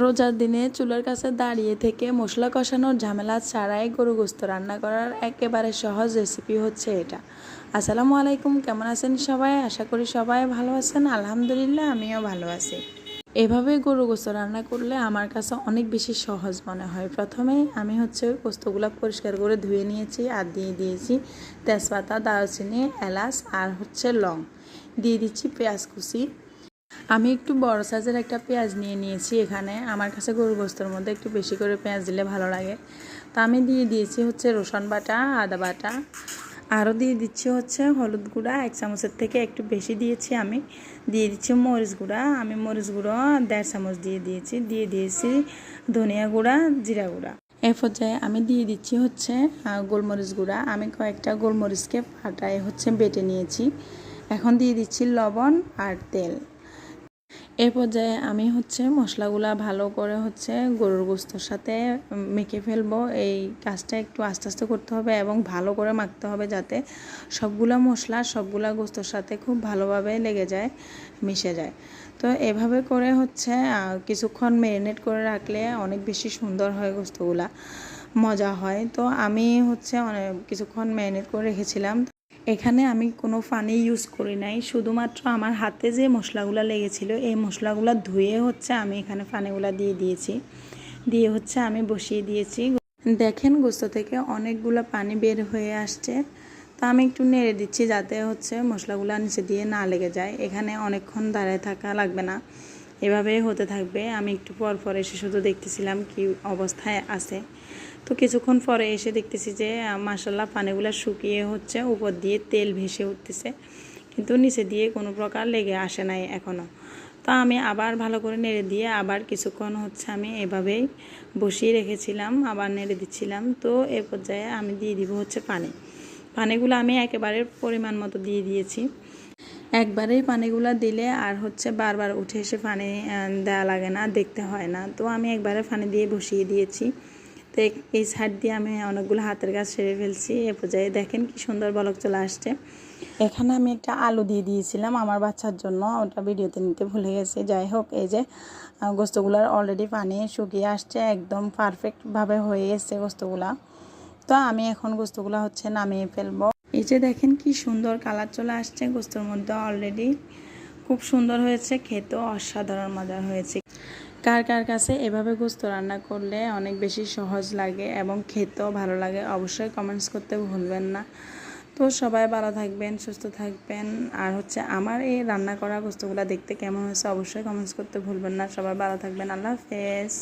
রোজার দিনে চুলার কাছে দাঁড়িয়ে থেকে মশলা কষানোর ঝামেলা ছাড়াই গরু গোস্ত রান্না করার একেবারে সহজ রেসিপি হচ্ছে এটা। আসসালামু আলাইকুম, কেমন আছেন সবাই? আশা করি সবাই ভালো আছেন। আলহামদুলিল্লাহ, আমিও ভালো আছি। এভাবে গরু গোস্ত রান্না করলে আমার কাছে অনেক বেশি সহজ মনে হয়। প্রথমে আমি হচ্ছে গোস্তগুলো পরিষ্কার করে ধুয়ে নিয়েছি আর দিয়ে দিয়েছি তেজপাতা, দারচিনি, এলাচ আর হচ্ছে লং। দিয়ে দিচ্ছি পেঁয়াজ কুচি। আমি একটু বড় সাইজের একটা পেঁয়াজ নিয়ে নিয়েছি এখানে। আমার কাছে গরু গোস্তর মধ্যে একটু বেশি করে পেঁয়াজ দিলে ভালো লাগে। তো আমি দিয়ে দিয়েছি হচ্ছে রসুন বাটা, আদা বাটা। আরও দিয়ে দিচ্ছি হচ্ছে হলুদ গুঁড়া, এক চামচের থেকে একটু বেশি দিয়েছি আমি। দিয়ে দিচ্ছি মরিচ গুঁড়া। আমি মরিচ গুঁড়ো দেড় চামচ দিয়ে দিয়েছি। দিয়ে দিয়েছি ধনিয়া গুঁড়া, জিরা গুঁড়া। এ পর্যায়ে আমি দিয়ে দিচ্ছি হচ্ছে গোলমরিচ গুঁড়া। আমি কয়েকটা গোলমরিচকে ফাটায় হচ্ছে বেটে নিয়েছি। এখন দিয়ে দিচ্ছি লবণ আর তেল। এ পর্যায়ে আমি হচ্ছে মশলাগুলা ভালো করে হচ্ছে গরুর গোস্তর সাথে মেখে ফেলব। এই কাজটা একটু আস্তে আস্তে করতে হবে এবং ভালো করে মাখতে হবে যাতে সবগুলা মশলা, সবগুলা গোস্তর সাথে খুব ভালোভাবে লেগে যায়, মিশে যায়। তো এভাবে করে হচ্ছে কিছুক্ষণ ম্যারিনেট করে রাখলে অনেক বেশি সুন্দর হয় গোস্তগুলা, মজা হয়। তো আমি হচ্ছে অনেক কিছুক্ষণ ম্যারিনেট করে রেখেছিলাম। এখানে আমি কোনো পানি ইউজ করি নাই। শুধুমাত্র আমার হাতে যে মশলাগুলো লেগেছিল, এই মশলাগুলো ধুয়ে হচ্ছে আমি এখানে পানিগুলো দিয়ে দিয়েছি। দিয়ে হচ্ছে আমি বসিয়ে দিয়েছি। দেখেন গোস্ত থেকে অনেকগুলো পানি বের হয়ে আসছে। তা আমি একটু নেড়ে দিচ্ছি যাতে হচ্ছে মশলাগুলো নিচে দিয়ে না লেগে যায়। এখানে অনেকক্ষণ দাঁড়ায় থাকা লাগবে না। এভাবেই হতে থাকবে। আমি একটু পর পর এসে শুধু দেখতেছিলাম কি অবস্থায় আছে। তো কিছুক্ষণ পরে এসে দেখতেছি যে মাসাল্লাহ পানিগুলো শুকিয়ে হচ্ছে, উপর দিয়ে তেল ভেসে উঠতেছে। কিন্তু নিচে দিয়ে কোনো প্রকার লেগে আসে নাই এখনও তো আমি আবার ভালো করে নেড়ে দিয়ে আবার কিছুক্ষণ হচ্ছে আমি এভাবেই বসিয়ে রেখেছিলাম, আবার নেড়ে দিচ্ছিলাম। তো এ পর্যায়ে আমি দিয়ে দিব হচ্ছে পানি। পানিগুলো আমি একেবারে পরিমাণ মতো দিয়ে দিয়েছি। একবারেই পানিগুলো দিলে আর হচ্ছে বারবার উঠে এসে পানি দেওয়া লাগে না, দেখতে হয় না। তো আমি একবারে পানি দিয়ে বসিয়ে দিয়েছি। তো এই- সাইড দিয়ে আমি অনেকগুলো হাতের কাজ সেরে ফেলছি। এ পর্যায়ে দেখেন কি সুন্দর বলক চলে আসছে। এখানে আমি একটা আলু দিয়ে দিয়েছিলাম আমার বাচ্চার জন্য। ওটা ভিডিওতে নিতে ভুলে গেছে। যাই হোক, এই যে গোস্তগুলার অলরেডি পানি শুকিয়ে আসছে। একদম পারফেক্টভাবে হয়ে এসছে গোস্তগুলা। তো আমি এখন গোস্তগুলো হচ্ছে নামিয়ে ফেলব। এই যে দেখেন কি সুন্দর কালার চলে আসছে গোস্তর মধ্যে অলরেডি খুব সুন্দর হয়েছে, খেতেও অসাধারণ মজার হয়েছে। কার কার কাছে এভাবে গোস্ত রান্না করলে অনেক বেশি সহজ লাগে এবং খেতেও ভালো লাগে, অবশ্যই কমেন্টস করতে ভুলবেন না। তো সবাই ভালো থাকবেন, সুস্থ থাকবেন। আর হচ্ছে আমার এই রান্না করা গোস্তগুলো দেখতে কেমন হয়েছে অবশ্যই কমেন্টস করতে ভুলবেন না। সবাই ভালো থাকবেন, আল্লাহ হাফেজ।